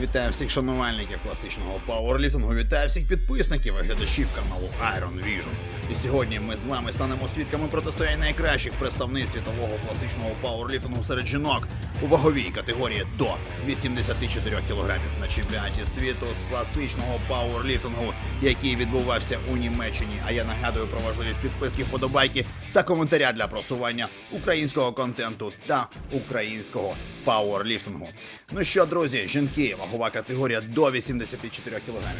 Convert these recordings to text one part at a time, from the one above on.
Вітаю всіх шанувальників класичного пауерліфтингу, вітаю всіх підписників і глядачів каналу Iron Vision. І сьогодні ми з вами станемо свідками протистояння найкращих представниць світового класичного пауерліфтингу серед жінок у ваговій категорії до 84 кг на чемпіонаті світу з класичного пауерліфтингу, який відбувався у Німеччині. А я нагадую про важливість підписки, вподобайки та коментаря для просування українського контенту та українського пауерліфтингу. Ну що, друзі, жінки, вагова категорія до 84 кг.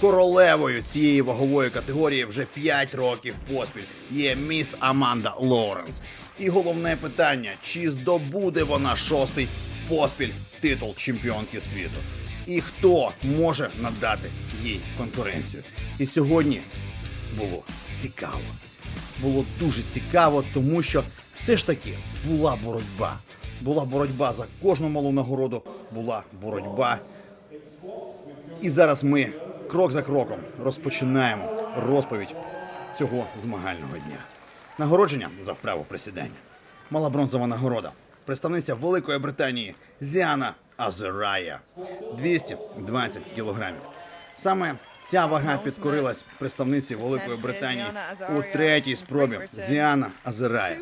Королевою цієї вагової категорії вже 5 років поспіль є міс Аманда Лоренс. І головне питання: чи здобуде вона шостий поспіль титул чемпіонки світу? І хто може надати їй конкуренцію? І сьогодні було цікаво. Було дуже цікаво, тому що все ж таки була боротьба. Була боротьба за кожну малу нагороду, була боротьба і зараз ми крок за кроком розпочинаємо розповідь цього змагального дня. Нагородження за вправу присідання. Мала бронзова нагорода. Представниця Великої Британії Зіана Азерая 220 кілограмів. Саме ця вага підкорилась представниці Великої Британії у третій спробі Зіана Азерая.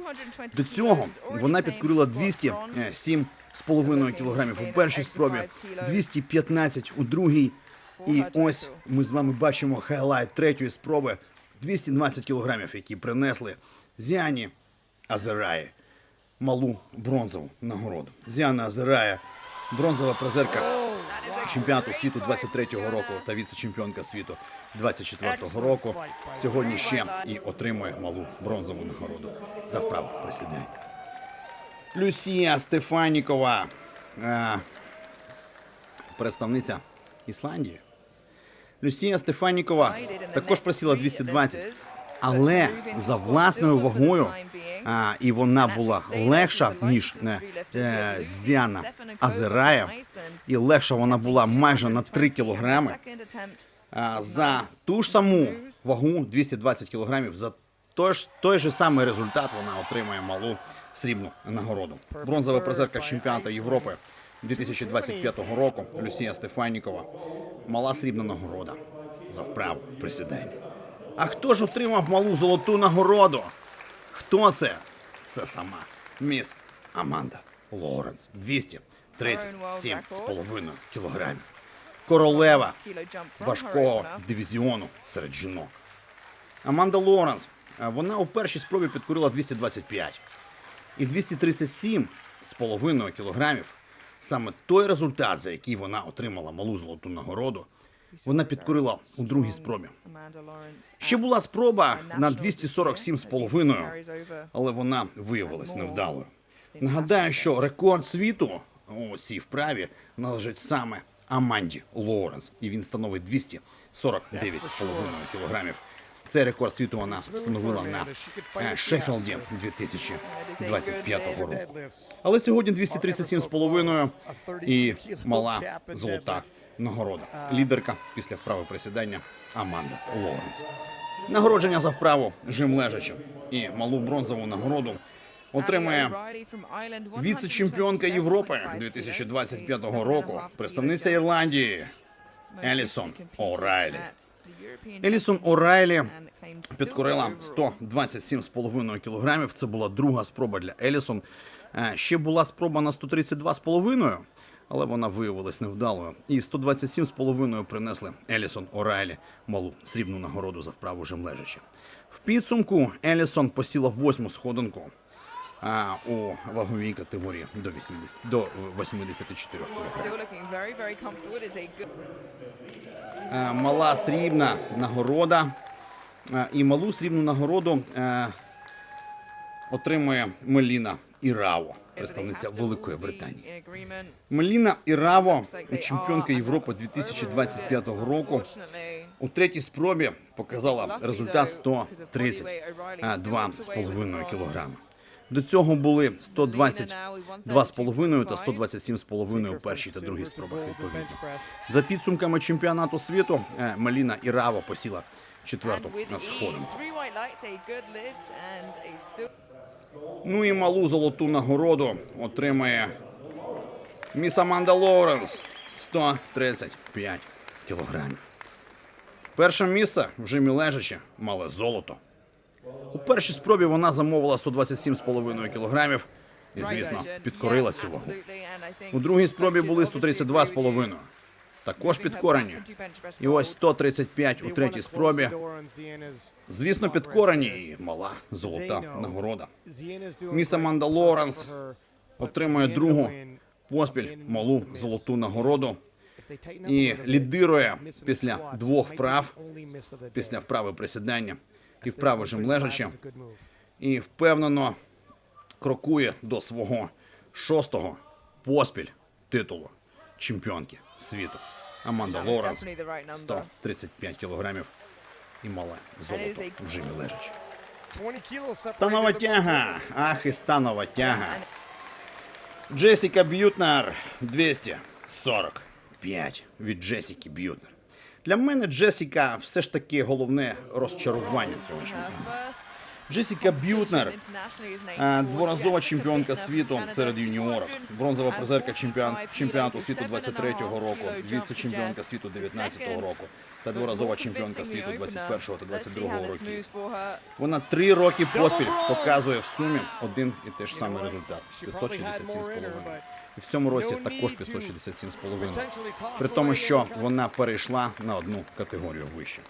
До цього вона підкорила 207 з половиною кілограмів у першій спробі, 215 у другій. І ось ми з вами бачимо хайлайт третьої спроби 220 кілограмів, які принесли Зіані Азераї малу бронзову нагороду. Зіана Азерая, бронзова призерка чемпіонату світу 23-го року та віце-чемпіонка світу 24-го року. Сьогодні ще і отримує малу бронзову нагороду за вправу присідання. Люсія Стефанікова, е, представниця Ісландії. Люсія Стефанікова також просіла 220, але за власною вагою, і вона була легша ніж е, е, Зіана Азерая, і легша вона була майже на 3 кілограми. За ту ж саму вагу 220 кілограмів, за той ж той же самий результат вона отримує малу срібну нагороду. Бронзова призерка чемпіонату Європи 2025 року Люсія Стефанікова. Мала срібна нагорода за вправу присідання. А хто ж отримав малу золоту нагороду? Хто це? Це сама міс Аманда Лоренс. 237 з половиною кілограмів. Королева важкого дивізіону серед жінок. Аманда Лоренс. Вона у першій спробі підкорила 225 і 237 з половиною кілограмів. Саме той результат, за який вона отримала малу золоту нагороду, вона підкорила у другій спробі. Ще була спроба на 247 з половиною, але вона виявилась невдалою. Нагадаю, що рекорд світу у цій вправі належить саме Аманді Лоуренс, і він становить 249 з половиною кілограмів. Цей рекорд світу вона встановила на е, Шеффілді 2025 року. Але сьогодні 237 з половиною і мала золота нагорода. Лідерка після вправи присідання Аманда Лоуренс. Нагородження за вправу жим лежачи і малу бронзову нагороду отримує віце-чемпіонка Європи 2025 року, представниця Ірландії Елісон О'Райлі. Елісон О'Райлі підкорила 127,5 кілограмів. Це була друга спроба для Елісон. Е, Ще була спроба на 132,5, але вона виявилась невдалою. І 127,5 принесли Елісон О'Райлі малу срібну нагороду за вправу жемлежача. В підсумку Елісон посіла восьму сходинку а, у ваговій категорії до 80, до 84 кг. Е, мала срібна нагорода. Е, І малу срібну нагороду е, отримує Меліна Іраво, представниця Великої Британії. Меліна Іраво, чемпіонка Європи 2025 року, у третій спробі показала результат 132,5 кг. До цього були 122,5 та 127,5 у першій та другій спробах відповідно. За підсумками чемпіонату світу е, Меліна Іраво посіла четверту на сходинку. Ну і малу золоту нагороду отримає міс Аманда Лоуренс 135 кілограмів. Перше місце в жимі лежачі мали золото. У першій спробі вона замовила 127,5 кілограмів і, звісно, підкорила цю вагу. У другій спробі були 132,5. Також підкорені. І ось 135 у третій спробі. Звісно, підкорені і мала золота нагорода. Міс Аманда Лоренс Отримує другу поспіль малу золоту нагороду і лідирує після двох вправ, після вправи присідання і вправи жим лежачі, і впевнено крокує до свого шостого поспіль титулу чемпіонки світу. Аманда Лоренс 135 кілограмів і мале золото в жимі лежачі. Станова тяга. Ах, і станова тяга. Джесіка Б'ютнер 245 від Джесіки Б'ютнер. Для мене Джесіка все ж таки головне розчарування цього чемпіонату. Джесіка Б'ютнер, а, дворазова чемпіонка світу серед юніорок, бронзова призерка чемпіон, чемпіонату світу 23-го року, віце-чемпіонка світу 19-го року та дворазова чемпіонка світу 21-го та 22-го років. Вона три роки поспіль показує в сумі один і те ж самий результат 567,5. І в цьому році також 567,5. При тому, що вона перейшла на одну категорію вище.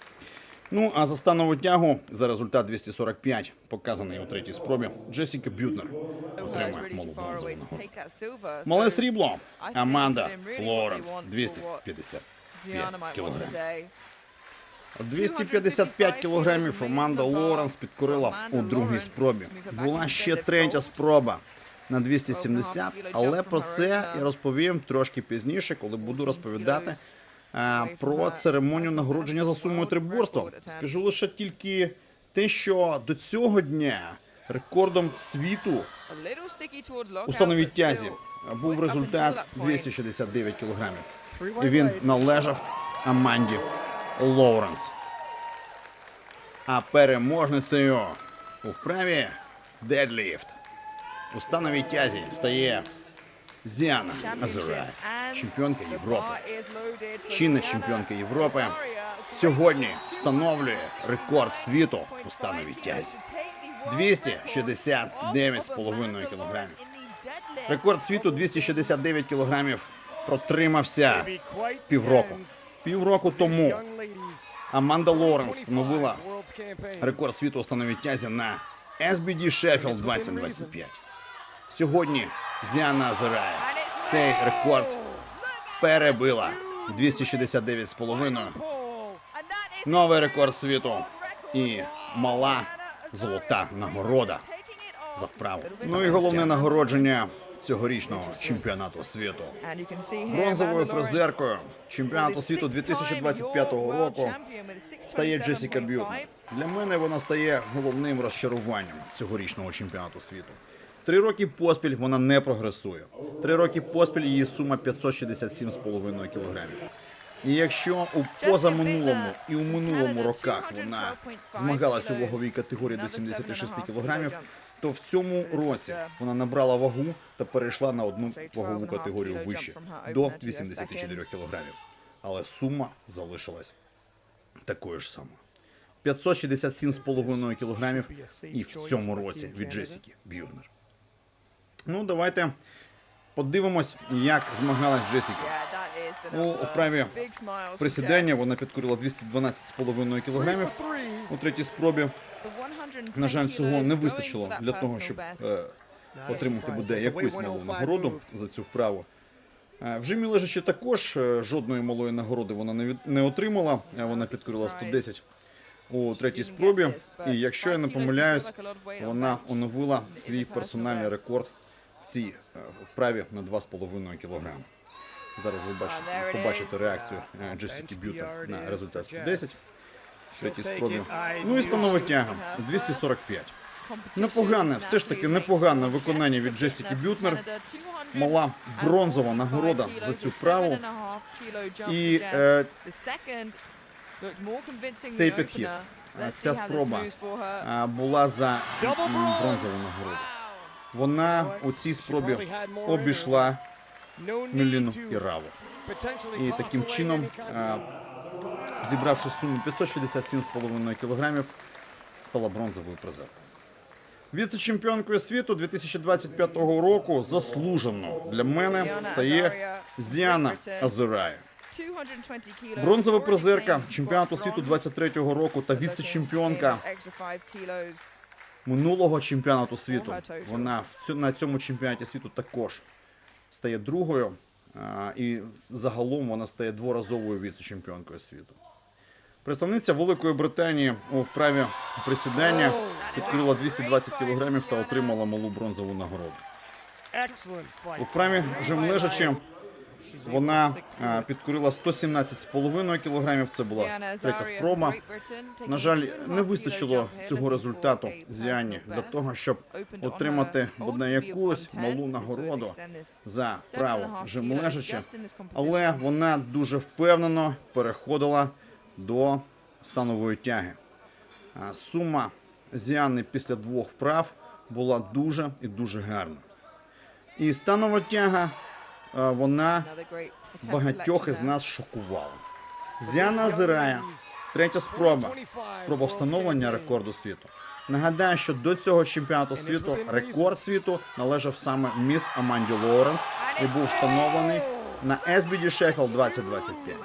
Ну а за станову тягу за результат 245, показаний у третій спробі, Джесіка Бютнер отримує малу бронзову. Мале срібло Аманда Лоренс 255 кілограмів. 255 кілограмів Аманда Лоренс підкорила у другій спробі. Була ще третя спроба на 270, але про це я розповім трошки пізніше, коли буду розповідати про церемонію нагородження за сумою триборства. Скажу лише тільки те, що до цього дня рекордом світу у становій тязі був результат 269 кілограмів. І він належав Аманді Лоуренс. А переможницею у вправі дедліфт у становій тязі стає Зіана Азурай, чемпіонка Європи. Чинна чемпіонка Європи сьогодні встановлює рекорд світу у становій тязі. 269,5 кілограмів. Рекорд світу 269 кілограмів протримався півроку. Півроку тому Аманда Лоренс встановила рекорд світу у становій тязі на SBD Sheffield 2025. Сьогодні Зіана Азарая цей рекорд перебила 269,5. Новий рекорд світу і мала золота нагорода за вправу. Ну і головне нагородження цьогорічного чемпіонату світу. Бронзовою призеркою чемпіонату світу 2025 року стає Джесіка Б'ютнер. Для мене вона стає головним розчаруванням цьогорічного чемпіонату світу. Три роки поспіль вона не прогресує. Три роки поспіль її сума 567,5 кілограмів. І якщо у позаминулому і у минулому роках вона змагалась у ваговій категорії до 76 кілограмів, то в цьому році вона набрала вагу та перейшла на одну вагову категорію вище до 84 кілограмів. Але сума залишилась такою ж самою. 567,5 кілограмів і в цьому році від Джесіки Б'юрнер. Ну, давайте подивимось, як змагалась Джесіка. У вправі Присідання. Вона підкорила 212,5 кілограмів. У третій спробі. На жаль, цього не вистачило для того, щоб е, отримати буде якусь малу нагороду за цю вправу. Е, В жимі лежачи також е, жодної малої нагороди вона не, від, не отримала. Е, Вона підкорила 110 у третій спробі. І якщо я не помиляюсь, вона оновила свій персональний рекорд в цій е, вправі на 2,5 кг. Зараз ви бачите, побачите реакцію е, Джесіки Б'юта на результат 110 третій спробі. Ну і становить тяга 245. Непогане, все ж таки непогане виконання від Джесіки Бютнер. Мала бронзова нагорода за цю вправу. І е, цей підхід, ця спроба е, була за бронзову нагороду. Вона у цій спробі обійшла Меліну Іраву. І таким чином, е, зібравши суму 567,5 кг, стала бронзовою призеркою. Віце-чемпіонкою світу 2025 року заслужено для мене стає Зіана Азерая. Бронзова призерка чемпіонату світу 23-го року та віце-чемпіонка минулого чемпіонату світу. Вона в цю, на цьому чемпіонаті світу також стає другою. а, І загалом вона стає дворазовою віце-чемпіонкою світу. Представниця Великої Британії у вправі присідання підкрила 220 кг та отримала малу бронзову нагороду. У вправі жим лежачи вона підкорила 117,5 кг. Це була третя спроба. На жаль, не вистачило цього результату Зіані для того, щоб отримати бодай якусь малу нагороду за вправу жим лежачи. Але вона дуже впевнено переходила до станової тяги. Сума Зіани після двох вправ була дуже і дуже гарна. І станова тяга вона багатьох із нас шокувала. Зіана Зирая, третя спроба, спроба встановлення рекорду світу. Нагадаю, що до цього чемпіонату світу рекорд світу належав саме міс Аманді Лоуренс і був встановлений на SBD Sheffield 2025.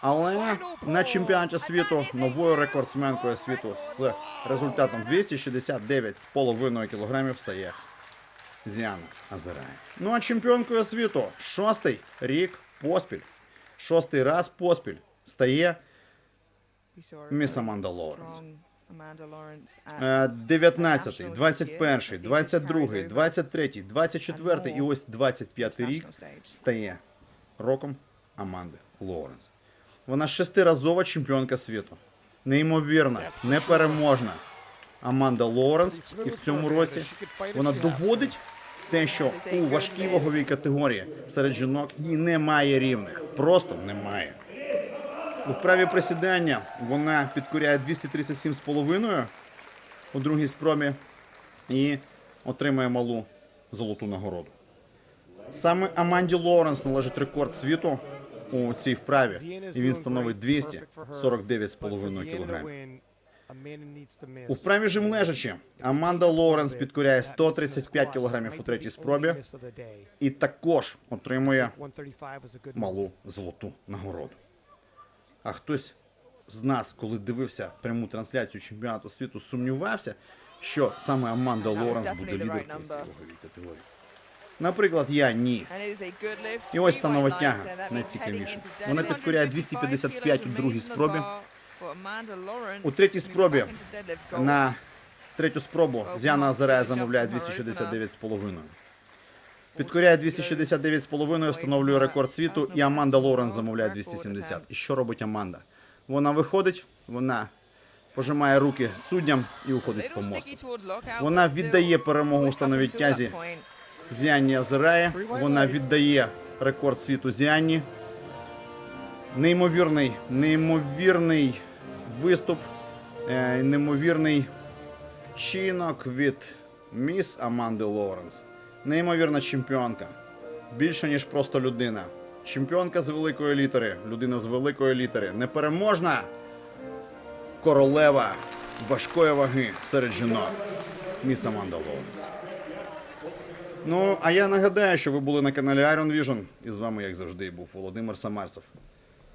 Але на чемпіонаті світу новою рекордсменкою світу з результатом 269,5 кг стає Зіана Азарая. Ну а чемпіонкою світу шостий рік поспіль, шостий раз поспіль стає міс Аманда Лоуренс. Е, 19, 21, 22, 23, 24 і ось 25 рік стає роком Аманди Лоуренс. Вона шестиразова чемпіонка світу. Неймовірна, непереможна Аманда Лоуренс. І в цьому році вона доводить те, що у важкій ваговій категорії серед жінок їй немає рівних. Просто немає. У вправі присідання вона підкоряє 237,5 у другій спробі і отримує малу золоту нагороду. Саме Аманді Лоуренс належить рекорд світу у цій вправі, і він становить 249,5 кг. У вправі жим лежачи Аманда Лоуренс підкоряє 135 кг у третій спробі і також отримує малу золоту нагороду. А хтось з нас, коли дивився пряму трансляцію чемпіонату світу, сумнівався, що саме Аманда Лоуренс буде лідеркою в категорії. Наприклад, я ні. І ось станова тяга найцікавіше. Вона підкоряє 255 у другій спробі. У третій спробі на третю спробу Зіана Азарая замовляє 269,5. Підкоряє 269,5, встановлює рекорд світу, і Аманда Лоуренс замовляє 270. І що робить Аманда? Вона виходить, вона пожимає руки суддям і уходить з помосту. Вона віддає перемогу у становій тязі. Зіанні Азарає, вона віддає рекорд світу Зіанні. Неймовірний, неймовірний виступ, е, неймовірний вчинок від міс Аманди Лоуренс. Неймовірна чемпіонка. Більше, ніж просто людина. Чемпіонка з великої літери, людина з великої літери. Непереможна королева важкої ваги серед жінок. Міс Аманда Лоуренс. Ну, а я нагадаю, що ви були на каналі Iron Vision. І з вами, як завжди, був Володимир Самарцев.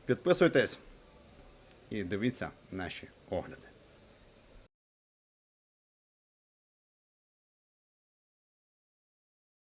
Підписуйтесь і дивіться наші огляди.